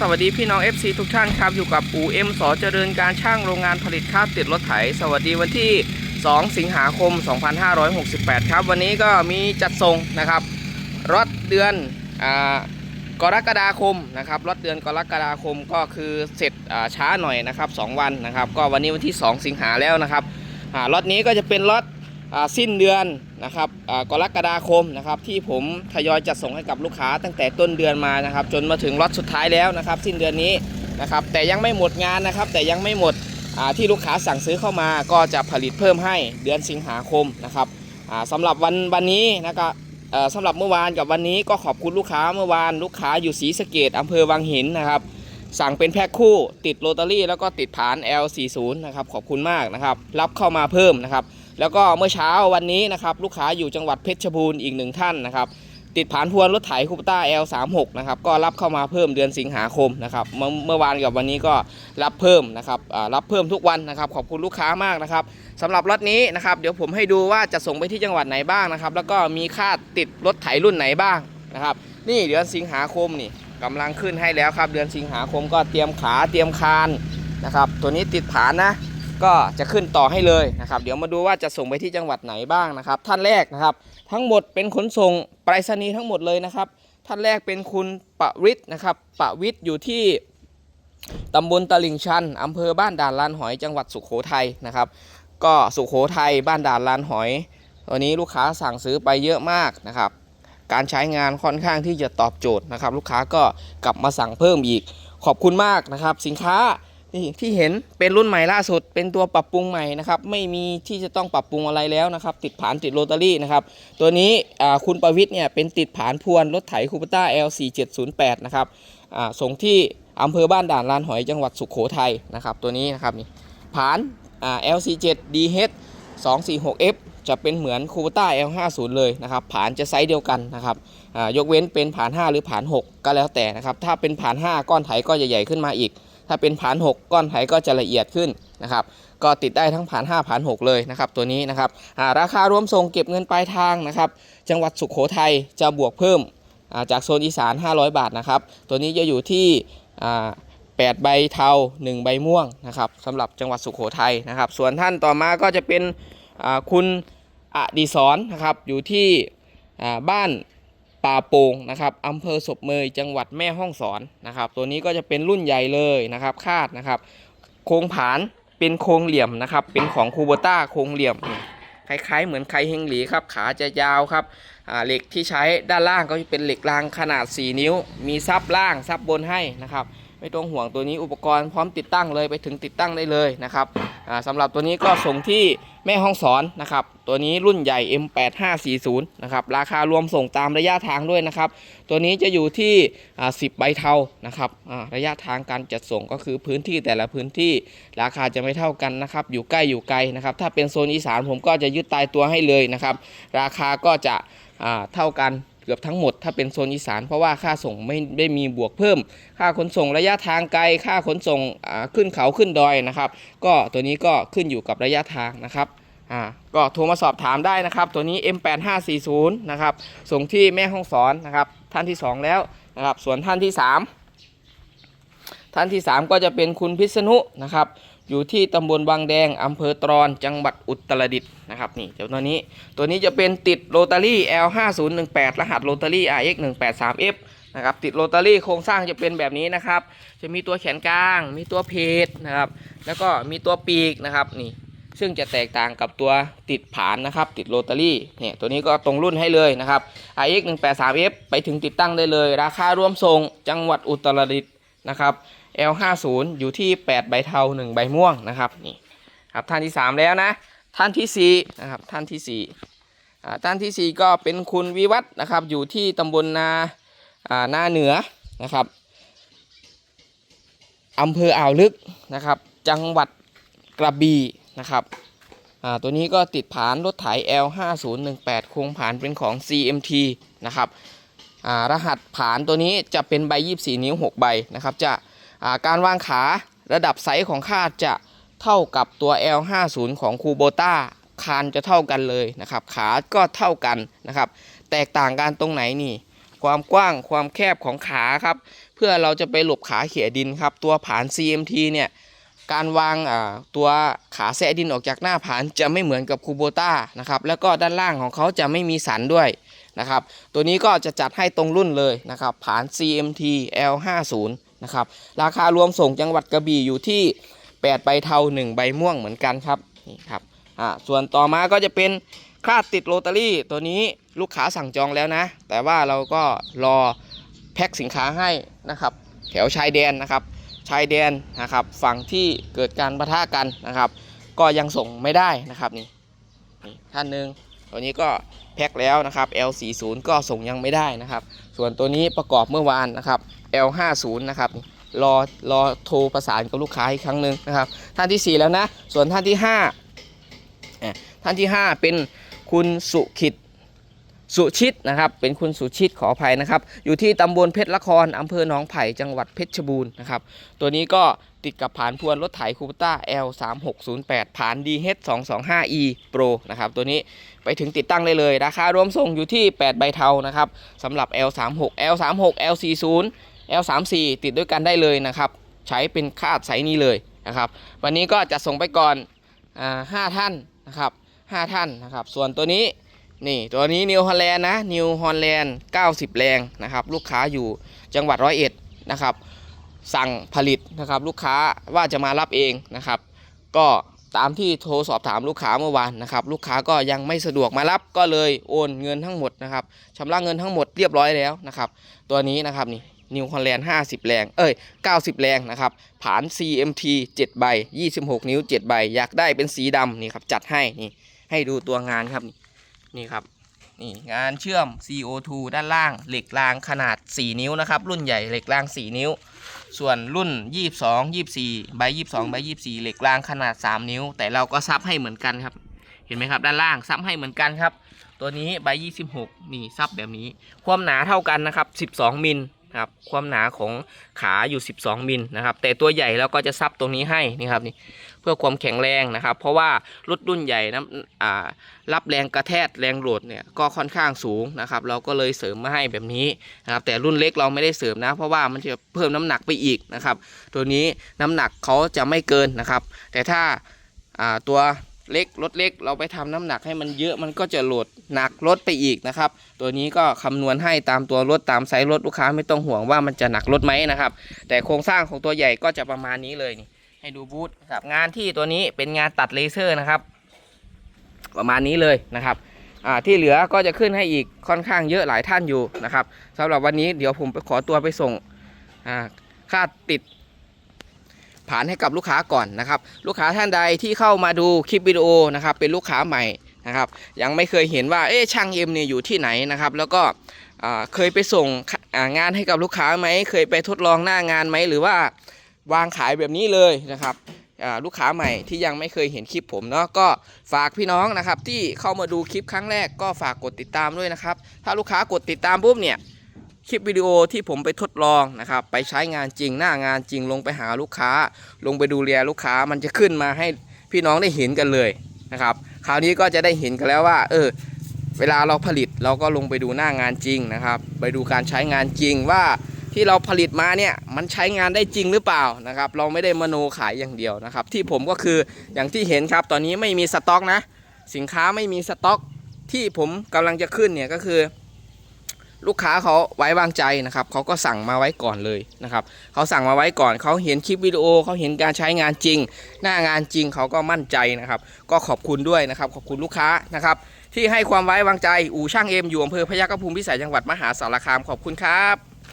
สวัสดีพี่น้อง FC ทุกท่านครับ อยู่กับอูเอ็มสอเจริญการช่างโรงงานผลิตคราบติดรถไถ สวัสดีวันที่ 2 สิงหาคม 2568 ครับ วันนี้ก็มีจัดส่งนะครับรถเดือนอกรกฎาคมนะครับรถเดือนกรกฎาคมก็คือเสร็จช้าหน่อยนะครับ 2 วันนะครับ ก็วันนี้วันที่ 2 สิงหาแล้วนะครับรถนี้ก็จะเป็นรถ สิ้นเดือนนะครับกรกฎาคมนะครับที่ผมทยอยจัดส่งให้กับลูกค้าตั้งแต่ต้นเดือนมานะครับ จนมาถึงรถสุดท้ายแล้วนะครับ สิ้นเดือนนี้นะครับแต่ยังไม่หมดงานนะครับ แต่ยังไม่หมดที่ลูกค้าสั่งซื้อเข้ามาก็จะผลิตเพิ่มให้เดือนสิงหาคมนะครับอ่าสำหรับวันวันนี้นะครับสำหรับเมื่อวานกับวันนี้ก็ขอบคุณลูกค้าเมื่อวานลูกค้าอยู่ศรีสะเกดอำเภอวังหินนะครับ สั่งเป็นแพ็คคู่ติดโรตารี่แล้วก็ติดผาน L40 นะครับขอบคุณมากนะครับ รับเข้ามาเพิ่มนะครับ แล้วก็เมื่อเช้าวันนี้นะครับลูกค้าอยู่จังหวัดเพชรบูรณ์อีกหนึ่งท่านนะครับติดผานพวนรถไถคูปต้า L36 นะครับก็รับเข้ามาเพิ่มเดือนสิงหาคมนะครับเมื่อวานกับวันนี้ก็รับเพิ่มนะครับรับเพิ่มทุกวันนะครับขอบคุณลูกค้ามากนะครับสำหรับรถนี้นะครับเดี๋ยวผมให้ดูว่าจะส่งไปที่จังหวัดไหนบ้างนะครับแล้วก็มีค่าติดรถไถรุ่นไหนบ้างนะครับนี่เดือนสิงหาคมนี่กำลังขึ้นให้แล้วครับ เดือนสิงหาคมก็เตรียมขาเตรียมคานนะครับตัวนี้ติดผานนะ ก็จะขึ้นต่อให้เลยนะครับ เดี๋ยวมาดูว่าจะส่งไปที่จังหวัดไหนบ้างนะครับ ท่านแรกนะครับ ทั้งหมดเป็นขนส่งไปรษณีย์ทั้งหมดเลยนะครับ ท่านแรกเป็นคุณปะวิทย์นะครับปะวิทย์อยู่ที่ตำบลตลิ่งชันอำเภอบ้านด่านลานหอยจังหวัดสุโขทัยนะครับ ก็สุโขทัยบ้านด่านลานหอยตัวนี้ลูกค้าสั่งซื้อไปเยอะมากนะครับ การใช้งานค่อนข้างที่จะตอบโจทย์นะครับ ลูกค้าก็กลับมาสั่งเพิ่มอีกขอบคุณมากนะครับ สินค้า นี่ที่เห็นเป็นรุ่นใหม่ล่าสุด เป็นตัวปรับปรุงใหม่นะครับ ไม่มีที่จะต้องปรับปรุงอะไรแล้วนะครับ ติดผานติดโรตารี่นะครับ ตัวนี้คุณประวิทย์เนี่ยเป็นติดผานพวนรถไถคูปต้า L4708 นะครับส่งที่อำเภอบ้านด่านลานหอยจังหวัดสุขโขทัยนะครับ ตัวนี้นะครับนี่ผาน L47DH 246F จะเป็นเหมือนคูปต้า L50 เลยนะครับผานจะไซส์เดียวกันนะครับยกเว้นเป็นผาน 5 หรือผาน 6 ก็แล้วแต่นะครับ ถ้าเป็นผาน 5 ก้อนไถก็จะใหญ่ขึ้นมาอีก ถ้าเป็นผาน6ก้อนไถก็จะละเอียดขึ้นนะครับก็ติดได้ทั้งผาน5ผาน6เลยนะครับตัวนี้นะครับาราคารวมส่งเก็บเงินปลายทางนะครับจังหวัดสุขโขทัยจะบวกเพิ่มาจากโซนอีสาน 500 บาทนะครับตัวนี้จะอยู่ที่8ใบเทา 1 ใบม่วงนะครับสำหรับจังหวัดสุขโขทัยนะครับ ส่วนท่านต่อมาก็จะเป็นคุณอดีศรนะครับอยู่ที่บ้าน ป่าโป่งนะครับอำเภอศพเมยจังหวัดแม่ฮ่องสอนนะครับ ตัวนี้ก็จะเป็นรุ่นใหญ่เลยนะครับคาดนะครับ โครงผานเป็นโครงเหลี่ยมนะครับ เป็นของคูโบต้าโครงเหลี่ยมคล้ายๆ เหมือนไคเฮงหลีครับ ขาจะยาวครับเหล็กที่ใช้ด้านล่างก็จะเป็นเหล็กรางขนาด 4 นิ้ว มีซับล่างซับบนให้นะครับ ไม่ต้องห่วงตัวนี้อุปกรณ์พร้อมติดตั้งเลยไปถึงติดตั้งได้เลยนะครับอ่าสำหรับตัวนี้ก็ส่งที่แม่ห้องสอนนะครับ ตัวนี้รุ่นใหญ่ M8540 นะครับราคารวมส่งตามระยะทางด้วยนะครับ ตัวนี้จะอยู่ที่ 10 ใบเทานะครับระยะทางการจัดส่งก็คือพื้นที่แต่ละพื้นที่ราคาจะไม่เท่ากันนะครับ อยู่ใกล้อยู่ไกลนะครับ ถ้าเป็นโซนอีสานผมก็จะยึดตายตัวให้เลยนะครับ ราคาก็จะเท่ากัน เกือบทั้งหมดถ้าเป็นโซนอีสาน เพราะว่าค่าส่งไม่ได้มีบวกเพิ่ม ค่าขนส่งระยะทางไกล ค่าขนส่งขึ้นเขาขึ้นดอยนะครับ ก็ตัวนี้ก็ขึ้นอยู่กับระยะทางนะครับอ่าก็โทรมาสอบถามได้นะครับ ตัวนี้ M8540 นะครับ ส่งที่แม่ห้องสอนนะครับ ท่านที่ 2 แล้วนะครับ ส่วนท่านที่ 3 ท่านที่ 3 ก็จะเป็นคุณพิษณุนะครับ อยู่ที่ตำบลบางแดงอำเภอตรอนจังหวัดอุตรดิตถ์นะครับนี่เจ้าตัวนี้ตัวนี้จะเป็นติดโรตารี่ L5018 รหัสโรตารี่ RX183F นะครับติดโรตารี่โครงสร้างจะเป็นแบบนี้นะครับ จะมีตัวแขนกลาง มีตัวเพจนะครับ แล้วก็มีตัวปีกนะครับนี่ซึ่งจะแตกต่างกับตัวติดผานนะครับ ติดโรตารี่เนี่ยตัวนี้ก็ตรงรุ่นให้เลยนะครับ RX 1 8 3 F ไปถึงติดตั้งได้เลย ราคารวมส่งจังหวัดอุตรดิตถ์นะครับ L50 อยู่ที่ 8 ใบเทา 1 ใบม่วงนะครับนี่ครับท่านที่ 3 แล้วนะ ท่านที่4นะครับท่านที่4อ่าท่านทีสี่ 4 ก็เป็นคุณวิวัฒนะครับอยู่ที่ตำบลนาอ่านาเหนือนะครับอำเภออ่าวลึกนะครับ จังหวัดกระบี่นะครับอ่าตัวนี้ก็ติดผานรถไถ L5018 โครงผานเป็นของ CMT นะครับอ่ารหัสผานตัวนี้จะเป็นใบ 24 นิ้ว 6 ใบนะครับจะ การวางขาระดับไซส์ของคาดจะเท่ากับตัว L50 ของคูโบต้าคานจะเท่ากันเลยนะครับ ขาก็เท่ากันนะครับ แตกต่างกันตรงไหนนี่ ความกว้างความแคบของขาครับ เพื่อเราจะไปหลบขาเขี่ยดินครับ ตัวผาน CMT เนี่ยการวางตัวขาแซะดินออกจากหน้าผานจะไม่เหมือนกับคูโบต้านะครับ แล้วก็ด้านล่างของเขาจะไม่มีสันด้วยนะครับ ตัวนี้ก็จะจัดให้ตรงรุ่นเลยนะครับ ผาน CMT L50 นะครับราคารวมส่งจังหวัดกระบี่อยู่ที่ 8 ใบเทา1 ใบม่วงเหมือนกันครับนี่ครับอ่าส่วนต่อมาก็จะเป็นคาดติดโรตารี่ตัวนี้ลูกค้าสั่งจองแล้วนะ แต่ว่าเราก็รอแพ็คสินค้าให้นะครับ แถวชายแดนนะครับ ชายแดนนะครับฝั่งที่เกิดการประทะกันนะครับ ก็ยังส่งไม่ได้นะครับนี่นี่ท่านหนึ่งตัวนี้ก็แพ็คแล้วนะครับ L40 ก็ส่งยังไม่ได้นะครับ ส่วนตัวนี้ประกอบเมื่อวานนะครับ L50 นะครับรอรอโทรประสานกับลูกค้าอีกครั้งหนึ่งนะครับ ท่านที่ 4 แล้วนะ ส่วนท่านที่5ท่านที่ 5 เป็นคุณสุขิตสุชิตนะครับ เป็นคุณสุชิตขออภัยนะครับ อยู่ที่ตำบลเพชรละครอำเภอหนองไผ่จังหวัดเพชรบูรณ์นะครับ ตัวนี้ก็ติดกับผานพวนรถไถคูปต้า L3608 ผ่าน DH225E Pro นะครับ ตัวนี้ไปถึงติดตั้งได้เลย ราคารวมส่งอยู่ที่ 8 ใบเทานะครับสำหรับ L36 L36 L40 L34 ติดด้วยกันได้เลยนะครับ ใช้เป็นคาดไซนี้เลยนะครับ วันนี้ก็จะส่งไปก่อนห้าท่านนะครับห้าท่านนะครับ ส่วนตัวนี้นี่ตัวนี้นิวฮอลแลนด์นะนิวฮอลแลนด์90 แรงนะครับ ลูกค้าอยู่จังหวัดร้อยเอ็ดนะครับ สั่งผลิตนะครับ ลูกค้าว่าจะมารับเองนะครับ ก็ตามที่โทรสอบถามลูกค้าเมื่อวานนะครับ ลูกค้าก็ยังไม่สะดวกมารับก็เลยโอนเงินทั้งหมดนะครับชำระเงินทั้งหมดเรียบร้อยแล้วนะครับ ตัวนี้นะครับนี่ นิวฮอลแลนด์50 แรง เอ้ย 90 แรงนะครับ ผาน CMT 7 ใบ 26 นิ้ว 7 ใบ อยากได้เป็นสีดำนี่ครับ จัดให้ นี่ ให้ดูตัวงานครับ นี่ครับ นี่งานเชื่อม CO2 ด้านล่าง เหล็กรางขนาด 4 นิ้วนะครับ รุ่นใหญ่เหล็กราง 4 นิ้ว ส่วนรุ่น 22 24 ใบ 22 ใบ 24 เหล็กรางขนาด 3 นิ้ว แต่เราก็ซับให้เหมือนกันครับ เห็นไหมครับ ด้านล่างซับให้เหมือนกันครับ ตัวนี้ใบ 26 นี่ซับแบบนี้ ความหนาเท่ากันนะครับ 12 มิล ครับความหนาของขาอยู่ 12 มิลนะครับแต่ตัวใหญ่เราก็จะซับตรงนี้ให้นี่ครับนี่เพื่อความแข็งแรงนะครับ เพราะว่ารถรุ่นใหญ่นะรับแรงกระแทกแรงโหลดเนี่ยก็ค่อนข้างสูงนะครับ เราก็เลยเสริมมาให้แบบนี้นะครับแต่รุ่นเล็กเราไม่ได้เสริมนะ เพราะว่ามันจะเพิ่มน้ำหนักไปอีกนะครับ ตัวนี้น้ำหนักเขาจะไม่เกินนะครับ แต่ถ้าตัว เล็กรถเล็ก เราไปทำน้ำหนักให้มันเยอะมันก็จะโหลดหนักรถไปอีกนะครับ ตัวนี้ก็คำนวณให้ตามตัวรถตามไซส์รถลูกค้าไม่ต้องห่วงว่ามันจะหนักรถไหมนะครับ แต่โครงสร้างของตัวใหญ่ก็จะประมาณนี้เลยนี่ให้ดูบูธครับงานที่ตัวนี้เป็นงานตัดเลเซอร์นะครับ ประมาณนี้เลยนะครับที่เหลือก็จะขึ้นให้อีกค่อนข้างเยอะหลายท่านอยู่นะครับสำหรับวันนี้เดี๋ยวผมไปขอตัวไปส่งอ่าค่าติด ผ่านให้กับลูกค้าก่อนนะครับ ลูกค้าท่านใดที่เข้ามาดูคลิปวิดีโอนะครับเป็นลูกค้าใหม่นะครับ ยังไม่เคยเห็นว่าเอ๊ะช่างเอ็มเนี่ยอยู่ที่ไหนนะครับ แล้วก็เคยไปส่งงานให้กับลูกค้าไหมเคยไปทดลองหน้างานไหมหรือว่าวางขายแบบนี้เลยนะครับลูกค้าใหม่ที่ยังไม่เคยเห็นคลิปผมเนาะก็ฝากพี่น้องนะครับที่เข้ามาดูคลิปครั้งแรกก็ฝากกดติดตามด้วยนะครับ ถ้าลูกค้ากดติดตามปุ๊บเนี่ย คลิปวิดีโอที่ผมไปทดลองนะครับไปใช้งานจริงหน้างานจริงลงไปหาลูกค้า ลงไปดูแลลูกค้ามันจะขึ้นมาให้พี่น้องได้เห็นกันเลยนะครับคราวนี้ก็จะได้เห็นกันแล้วว่า เออ เวลาเราผลิตเราก็ลงไปดูหน้างานจริงนะครับ ไปดูการใช้งานจริงว่าที่เราผลิตมาเนี่ยมันใช้งานได้จริงหรือเปล่านะครับ เราไม่ได้มโนขายอย่างเดียวนะครับ ที่ผมก็คืออย่างที่เห็นครับ ตอนนี้ไม่มีสต็อกนะ สินค้าไม่มีสต็อก ที่ผมกำลังจะขึ้นเนี่ยก็คือ ลูกค้าเขาไว้วางใจนะครับเขาก็สั่งมาไว้ก่อนเลยนะครับเขาสั่งมาไว้ก่อนเขาเห็นคลิปวิดีโอเขาเห็นการใช้งานจริง หน้างานจริงเขาก็มั่นใจนะครับ ก็ขอบคุณด้วยนะครับ ขอบคุณลูกค้านะครับ ที่ให้ความไว้วางใจอู่ช่างเอ็มอยู่อำเภอพยัคฆภูมิพิสัยจังหวัดมหาสารคามขอบคุณครับ